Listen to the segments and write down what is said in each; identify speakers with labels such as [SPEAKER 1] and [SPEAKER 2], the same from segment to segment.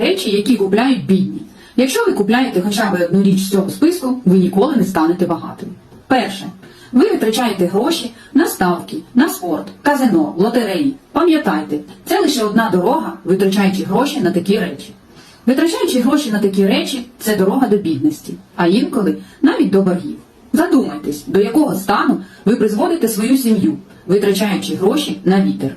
[SPEAKER 1] Речі, які купляють бідні. Якщо ви купляєте хоча б одну річ з цього списку, ви ніколи не станете багатим. Перше. Ви витрачаєте гроші на ставки, на спорт, казино, лотереї. Пам'ятайте, це лише одна дорога, витрачаючи гроші на такі речі. Витрачаючи гроші на такі речі, це дорога до бідності, а інколи навіть до боргів. Задумайтесь, до якого стану ви призводите свою сім'ю, витрачаючи гроші на вітер.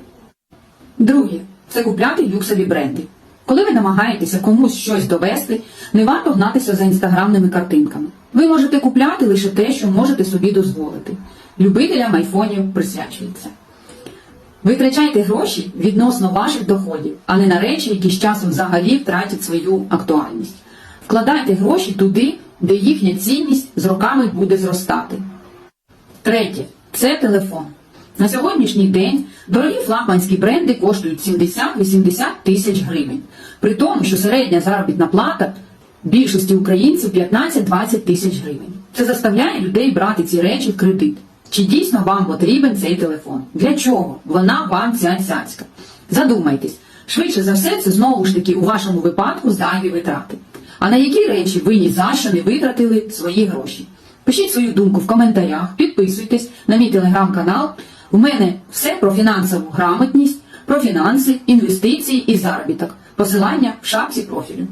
[SPEAKER 1] Друге це купляти люксові бренди. Коли ви намагаєтеся комусь щось довести, не варто гнатися за інстаграмними картинками. Ви можете купляти лише те, що можете собі дозволити. Любителям айфонів присвячується. Витрачайте гроші відносно ваших доходів, а не на речі, які з часом взагалі втратять свою актуальність. Вкладайте гроші туди, де їхня цінність з роками буде зростати. Третє це телефон. На сьогоднішній день дорогі флагманські бренди коштують 70-80 тисяч гривень. При тому, що середня заробітна плата більшості українців 15-20 тисяч гривень. Це заставляє людей брати ці речі в кредит. Чи дійсно вам потрібен цей телефон? Для чого? Вона вам ця цяцька. Задумайтесь, швидше за все, це знову ж таки у вашому випадку зайві витрати. А на які речі ви ні за що не витратили свої гроші? Пишіть свою думку в коментарях, підписуйтесь на мій телеграм-канал. У мене все про фінансову грамотність, про фінанси, інвестиції і заробіток. Посилання в шапці профілю.